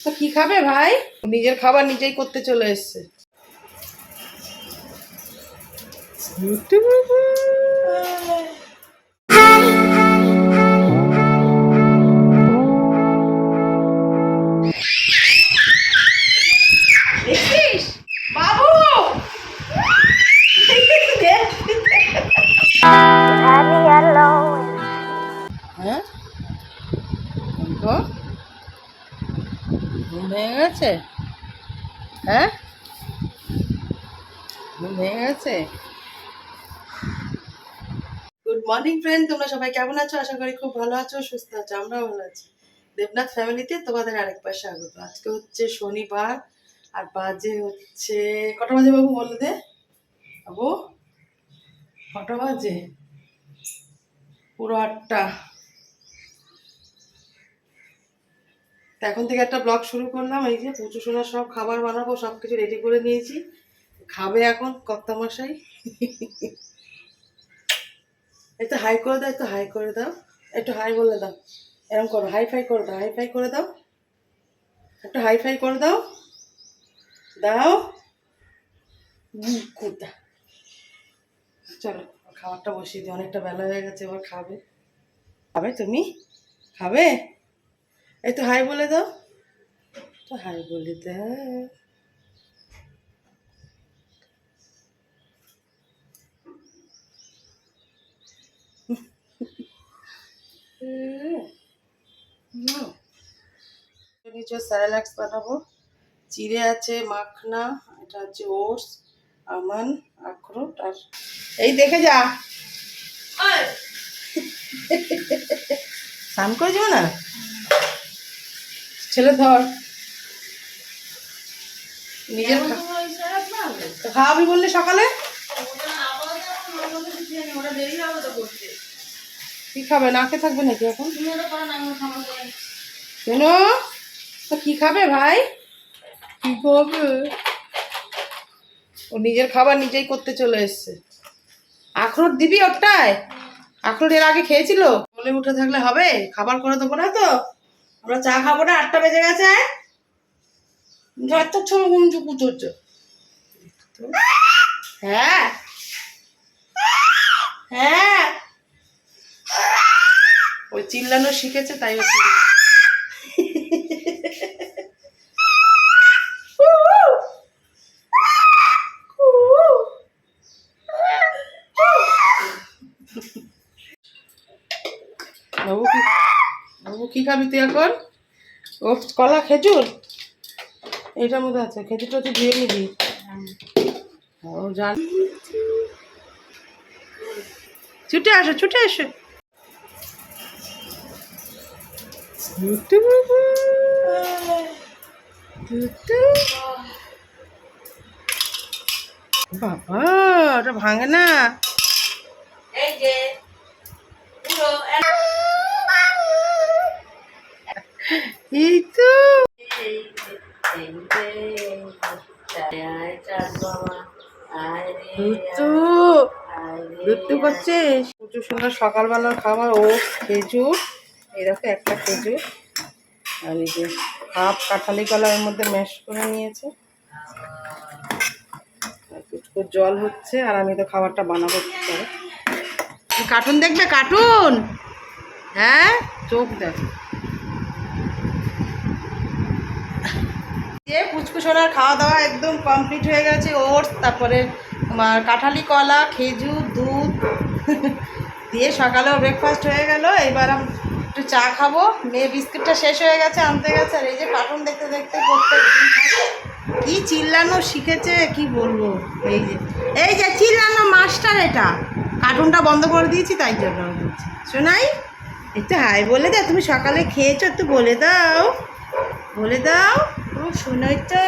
তো কি খাবে ভাই? নিজের খাবার নিজেই করতে চলে এসছে। গেছে গুড মর্নিং ফ্রেন্ড তোমরা সবাই কেমন আছো? আশা করি খুব ভালো আছো, সুস্থ আছো, আমরাও ভালো আছি। দেবনাথ ফ্যামিলিতে তোমাদের আরেকবার স্বাগত। আজকে হচ্ছে শনিবার, আর বাজে হচ্ছে কটা বাজে বাবু বলে দে? বাবু, কটা বাজে? পুরো আটটা। এখন থেকে একটা ব্লগ শুরু করলাম, এই যে পুজো সোনার সব খাবার বানাবো সব কিছু রেডি করে নিয়েছি। খাবে এখন কর্তা মশাই একটু হাই করে দাও, একটু হাই করে দাও। একটু হাই বলে দাও। এরকম করো, হাই ফাই করে দাও, হাই ফাই করে দাও। একটু হাই ফাই করে দাও। দাও। কুদা চলো, খাবারটা বসিয়ে দিই, অনেকটা বেলা হয়ে গেছে, এবার খাবে। খাবে তুমি? খাবে? একটু হাই বলে দাও। তো হাই বলে দাও। নিচে স্যারালাক্স বানাবো। চিড়ে আছে মাখনা এটা হচ্ছে ওটস আমান আখরোট আর এই দেখে যা। স্নান করে যাব না? ছেলে ধর। নিজের খাওয়াবি বললে সকালে? কি খাবে? না খেয়ে থাকবে নাকি এখন? শোনো তো কি খাবে ভাই? কি খাবে ও নিজের খাবার নিজেই করতে চলে এসছে। আখরোট দিবি ওটায় আখরোট এর আগে খেয়েছিল? বলে উঠে থাকলে হবে? খাবার করে দেবো না তো? আমরা চা খাব না, আটটা বেজে গেছে। হ্যাঁ। হ্যাঁ। ওই চিল্লানো শিখেছে, তাই ও চিল্লা- বাবু কি বাবু কি খাবি তুই এখন? ও, কলা খেজুর? এটার মধ্যে আছে, খেজুরটা তুই ধুয়ে নিবি। ও, জান ছুটে আসো ছুটে আসো। বাবু। ওটা ভাঙে না। এই তো। দুটু দুটু করছিস? প্রচুর সুন্দর সকালবেলার খাবার ও খেজুর। এই দেখো একটা খেজুর। আর এই যে হাফ কাঁঠালি কলা এর মধ্যে ম্যাশ করে নিয়েছে। কুচকুর জল হচ্ছে আর আমি তো খাবারটা বানাবো করে কার্টুন দেখবে কার্টুন? হ্যাঁ? চোখ দেখ। দিয়ে পুচকুসোনার খাওয়া দাওয়া একদম কমপ্লিট হয়ে গেছে, ওটস, তারপরে তোমার কাঁঠালি কলা, খেজুর, দুধ। দিয়ে সকালেও ব্রেকফাস্ট হয়ে গেল, এবার একটু চা খাব। মেয়ে বিস্কুটটা শেষ হয়ে গেছে, আনতে গেছে। আর এই যে কার্টুন দেখতে দেখতে প্রত্যেক কি চিল্লানো শিখেছে, কি বলব? এই যে এই যে চিল্লানো মাস্টার এটা। কার্টুনটা বন্ধ করে দিয়েছি, তাই জন্য শোনাই একটু হাই বলে দে, তুমি সকালে খেয়েছো, একটু বলে দাও। বলে দাও। শোনাই তো।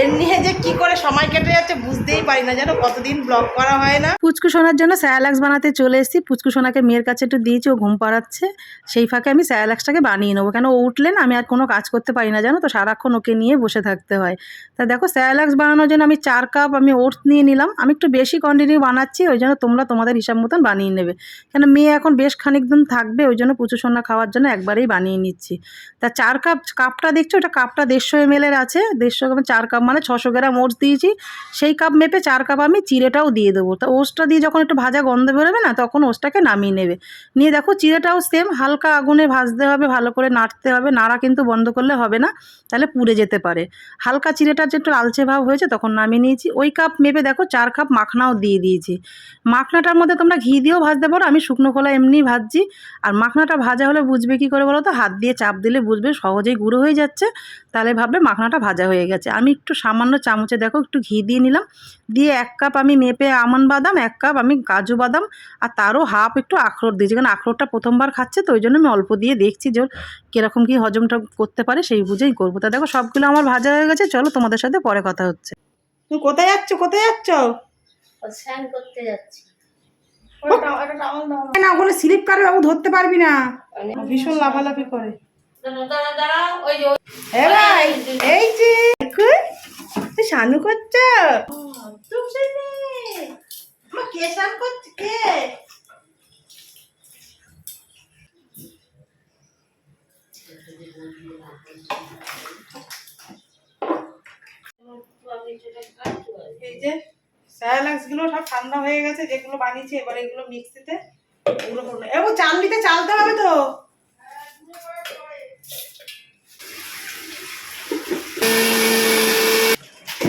এর নিয়ে যে কি করে সময় কেটে যাচ্ছে বুঝতেই পারি না, যেন কতদিন ব্লগ করা হয় না। পুচকু সোনার জন্য স্যালাক্স বানাতে চলে এসেছি। পুচকু সোনাকে মেয়ের কাছে একটু দিয়েছি, ও ঘুম পাড়াচ্ছে। সেই ফাঁকে আমি স্যালাক্সটাকে বানিয়ে নেব। কেন ও উঠলেন আমি আর কোনো কাজ করতে পারি না, জানো তো? সারাক্ষণ ওকে নিয়ে বসে থাকতে হয়। তা দেখো, স্যালাক্স বানানোর জন্য আমি চার কাপ আমি ওটস নিয়ে নিলাম। আমি একটু বেশি কন্টিনিউ বানাচ্ছি, ওই জন্য তোমরা তোমাদের হিসাব মতন বানিয়ে নেবে। কেন মেয়ে এখন বেশ খানিক দিন থাকবে, ওই জন্য পুচু সোনা খাওয়ার জন্য একবারেই বানিয়ে নিচ্ছি। তা চার কাপ, কাপটা দেখছ? ওটা কাপটা দেড়শো এম এর আছে। দেড়শো চার কাপ মানে ছশো গ্রাম ওটস দিয়েছি, সেই কাপ মেপে চার কাপ আমি চিড়েটাও দিয়ে দেবো। তা ওটসটা দিয়ে যখন একটু ভাজা গন্ধ বেরোবে না, তখন ওটসটাকে নামিয়ে নেবে। নিয়ে দেখো চিড়েটাও সেম হালকা আগুনে ভাজতে হবে, ভালো করে নাড়তে হবে, নাড়া কিন্তু বন্ধ করলে হবে না, তাহলে পুড়ে যেতে পারে। হালকা চিড়েটার যে একটু লালচে ভাব হয়েছে, তখন নামিয়ে নিয়েছি। ওই কাপ মেপে দেখো চার কাপ মাখনাও দিয়ে দিয়েছি। মাখনাটার মধ্যে তোমরা ঘি দিয়েও ভাজতে পারো, আমি শুকনো কলা এমনি ভাজছি। আর মাখনাটা ভাজা হলে বুঝবে কি করে বলো তো? হাত দিয়ে চাপ দিলে বুঝবে, সহজেই গুঁড়ো হয়ে যাচ্ছে। তাহলে ভাববে মাখনাটা ভাজা হয়ে গেছে। আমি একটু সামান্য চামচে দেখো একটু ঘি দিয়ে নিলাম। দিয়ে এক কাপ আমি মেপে আমন্ড বাদাম এক কাপ আমি কাজু বাদাম আর তারও হাফ একটু আখরোট দিয়েছি। কারণ আখরোটটা প্রথমবার খাচ্ছে তো ওই জন্য আমি অল্প দিয়ে দেখছি যে কীরকম কী হজমটা করতে পারে সেই বুঝেই করব। তা দেখো সবগুলো আমার ভাজা হয়ে গেছে চলো তোমাদের সাথে পরে কথা হচ্ছে। তুমি কোথায় যাচ্ছ? কোথায় যাচ্ছ? স্নান করতে যাচ্ছি। না। ওখানে স্লিপ কারে বাবু ধরতে পারবি না। ভীষণ লাফালাফি করে। এই যে কই শানু করছ। চুপ সেই আমার কে শান করছে কে? এই যে স্যালাক্সগুলো সব ঠান্ডা হয়ে গেছে যেগুলো বানিয়েছি এবার এগুলো মিক্সিতে এগুলো করব। এবার চাল দিতে চালতে হবে তো।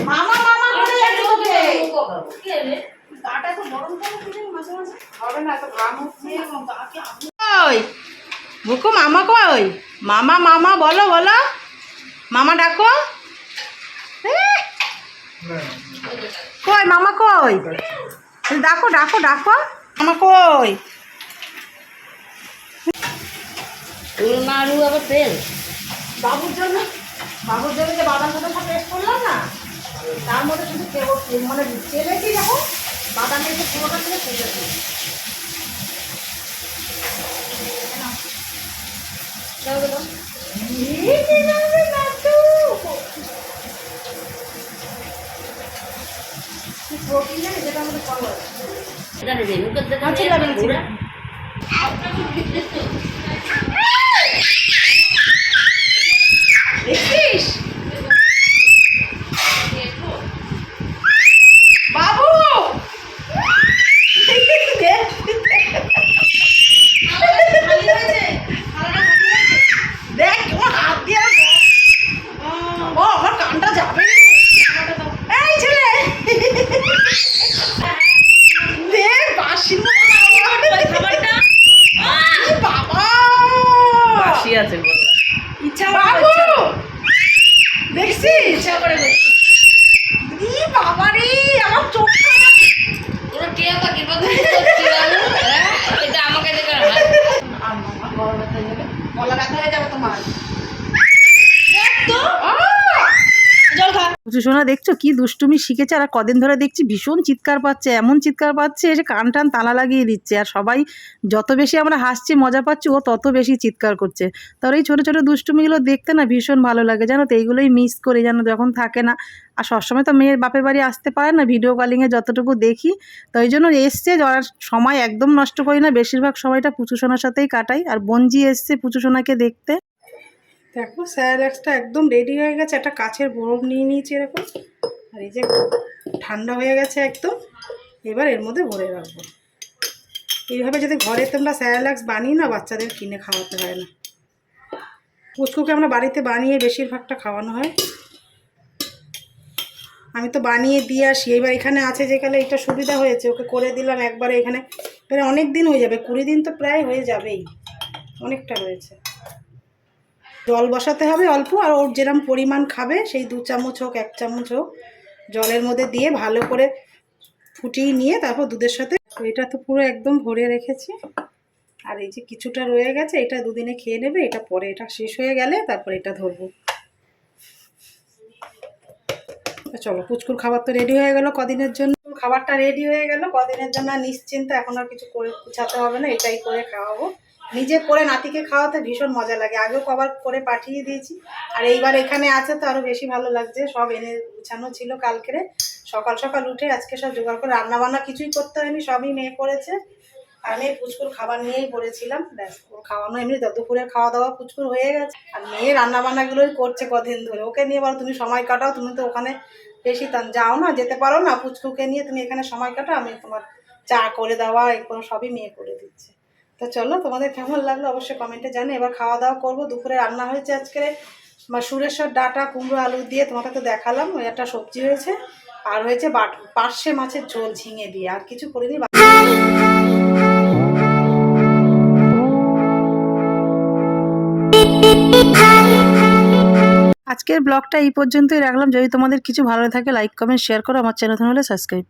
মামা মামা করে যাচ্ছে তোকে গাটা তো গরম গরম করে মাঝে মাঝে হবে না তো ঘাম হচ্ছে। ওই বুকু মামা কই মামা মামা বলো বলো। মামা ডাকো। কই মামা কই ডাকো ডাকো ডাকো। মামা কই আবার তেল বাবুর জন্য বাবুর জন্য যে বাদাম বাদামটা পেস্ট করলাম না তার মধ্যে শুধু কেবল মানে চেলেছি দেখো বাদামের যে পুরোটা থেকে তুলেছি দাও দাও। প্রোটিন জানি যেটা আমাদের পাওয়া এখানে দে মুখের দিকে আচ্ছা, নিয়ে লাগাচ্ছি। ঘুরা। দেখছিস বাবু দেখ তোমার হাত দিয়ে ও আমার কানটা যাবে এই ছেলে দেখ বাসি খাবারটা বাবা বাসি আছে বলো। ইচ্ছা বাবু দেখছিস ইচ্ছা করে করছি। ই বাবা রে আমার চোখটা পুরো টিয়া পাখির মতো করছি বাবু। হ্যাঁ? এটা আমাকে দেখে না। আর মামা গলা ব্যথা হয়ে যাবে গলা ব্যথা হয়ে যাবে তোমার দেখ তো আহ! সোনা, দেখছ কি দুষ্টুমি শিখেছে? আর কদিন ধরে দেখছি ভীষণ চিৎকার পাচ্ছে, এমন চিৎকার পাচ্ছে এসে কান টান তালা লাগিয়ে দিচ্ছে। আর সবাই যত বেশি আমরা হাসছি, মজা পাচ্ছি, ও তত বেশি চিৎকার করছে। তার এই ছোটো ছোটো দুষ্টুমিগুলো দেখতে না ভীষণ ভালো লাগে। জানো তো, এইগুলোই মিস করি, জানো, যখন থাকে না। আর সবসময় তো মেয়ের বাপের বাড়ি আসতে পারে না ভিডিও কলিংয়ে যতটুকু দেখি। তো ওই জন্য এসছে যাওয়ার সময় একদম নষ্ট করি না, বেশিরভাগ সময়টা পুচু সোনার সাথেই কাটাই। আর বঞ্জি এসছে পুচু সোনাকে দেখতে। দেখো স্যালাক্সটা একদম রেডি হয়ে গেছে, একটা কাছের বরফ নিয়ে নিয়েছি এরকম। আর এই যে ঠান্ডা হয়ে গেছে একদম, এবার এর মধ্যে ভরে রাখব। এইভাবে যদি ঘরে তোমরা স্যালাক্স বানিয়ে না বাচ্চাদের কিনে খাওয়াতে হয় না। পুচকুকে আমরা বাড়িতে বানিয়ে বেশিরভাগটা খাওয়ানো হয়। আমি তো বানিয়ে দিয়ে আসি, এবার এখানে আছে যেখানে এটা সুবিধা হয়েছে, ওকে করে দিলাম একবারে এখানে। এবারে অনেক দিন হয়ে যাবে, কুড়ি দিন তো প্রায় হয়ে যাবেই, অনেকটা রয়েছে। জল বসাতে হবে অল্প, আর ওর যেরকম পরিমাণ খাবে, সেই দু চামচ হোক, এক চামচ হোক, জলের মধ্যে দিয়ে ভালো করে ফুটিয়ে নিয়ে তারপর দুধের সাথে, এটা তো পুরো একদম ভরে রেখেছি। আর এই যে কিছুটা রয়ে গেছে, এটা দুদিনে খেয়ে নেবে, এটা পরে, এটা শেষ হয়ে গেলে তারপর এটা ধরবো। চলো, পুচকুর খাবার তো রেডি হয়ে গেল কদিনের জন্য। খাবারটা রেডি হয়ে গেল, কদিনের জন্য নিশ্চিন্ত এখন আর কিছু করে গুছাতে হবে না, এটাই করে খাওয়াবো। নিজে করে নাতিকে খাওয়াতে ভীষণ মজা লাগে। আগেও কবার করে পাঠিয়ে দিয়েছি। আর এইবার এখানে আছে তো আরও বেশি ভালো লাগছে। সব এনে গুছানো ছিল কালকেরে। সকাল সকাল উঠে আজকে সব জোগাড় করে রান্না বান্না কিছুই করতে হয়নি, সবই মেয়ে করেছে। আমি পুচকুর খাবার নিয়েই পড়েছিলাম। ব্যাস খাওয়ানো এমনি তো দুপুরের খাওয়া দাওয়া পুচকুর হয়ে গেছে। আর মেয়ে রান্না বান্নাগুলোই করছে কদিন ধরে। ওকে নিয়ে বলো, তুমি সময় কাটাও, তুমি তো ওখানে বেশি যাও না, যেতে পারো না পুচকুকে নিয়ে, তুমি এখানে সময় কাটাও, আমি তোমার চা করে দেওয়া, এগুলো সবই মেয়ে করে দিচ্ছে। তো চলো, তোমাদের কেমন লাগল অবশ্যই কমেন্টে জানি এবার খাওয়া দাওয়া করব, দুপুরে রান্না হয়েছে আজকে। আমার সুরেশ্বর ডাটা, কুমড়ো, আলু দিয়ে তোমাকে তো দেখালাম, ওই একটা সবজি হয়েছে। আর হয়েছে বাট, পার্শে মাছের ঝোল ঝিঙে দিয়ে, আর কিছু করিনি আজকের ব্লগটা এই পর্যন্তই রাখলাম। যদি তোমাদের কিছু ভালো থাকে লাইক কমেন্ট শেয়ার করো, আমার চ্যানেল হলে সাবস্ক্রাইব